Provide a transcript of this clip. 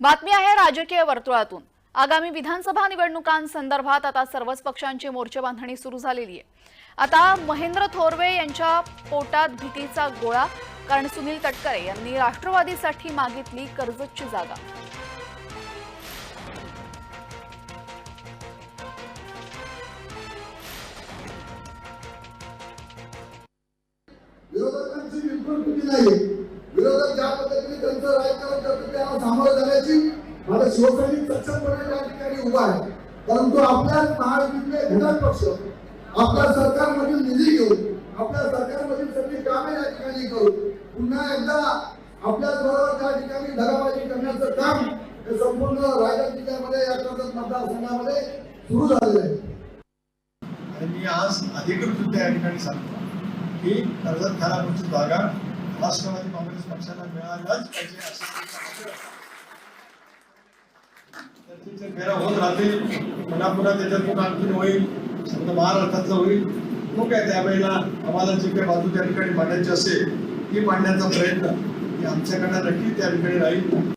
बातमी आहे राजकीय वर्तुळातून. आगामी विधानसभा निवडणुकांसंदर्भात आता सर्वच पक्षांची मोर्चेबांधणी सुरू झालेली आहे. आता महेंद्र थोरवे यांच्या पोटात भीतीचा गोळा कारण सुनील तटकरे यांनी राष्ट्रवादीसाठी मागितली कर्जतची जागा. विरोधकांची विरोधक ज्या पद्धतीने त्यांचं राजकारण करतात त्याला तर शिवसैनिक सक्षमपणे त्या ठिकाणी उभा आहे. परंतु आपल्या महाराष्ट्रातले घटक पक्ष आपल्या सरकारमधील निधी घेऊन आपल्या सरकारमधील सगळी कामे या ठिकाणी करून पुन्हा एकदा आपल्याच बरोबर त्या ठिकाणी धराबाजी करण्याचं काम हे संपूर्ण रायगड जिल्ह्यामध्ये या कर्जत मतदारसंघामध्ये सुरू झालेलं आहे. आणि मी आज अधिकृत या ठिकाणी सांगतो की कर्जत खानापूरची जागा राष्ट्रवादी काँग्रेस पक्षाला मिळायलाच पाहिजे असं चर्चेचे फेऱ्या होत राहतील. पुन्हा पुन्हा त्याच्यातून आणखीन होईल. समजा महाराष्ट्रातलं होईल. मग काय त्यावेळेला आम्हाला जी काही बाजू त्या ठिकाणी मांडायची असेल ती मांडण्याचा प्रयत्न. ही आमच्याकडनं नक्की त्या ठिकाणी राहील.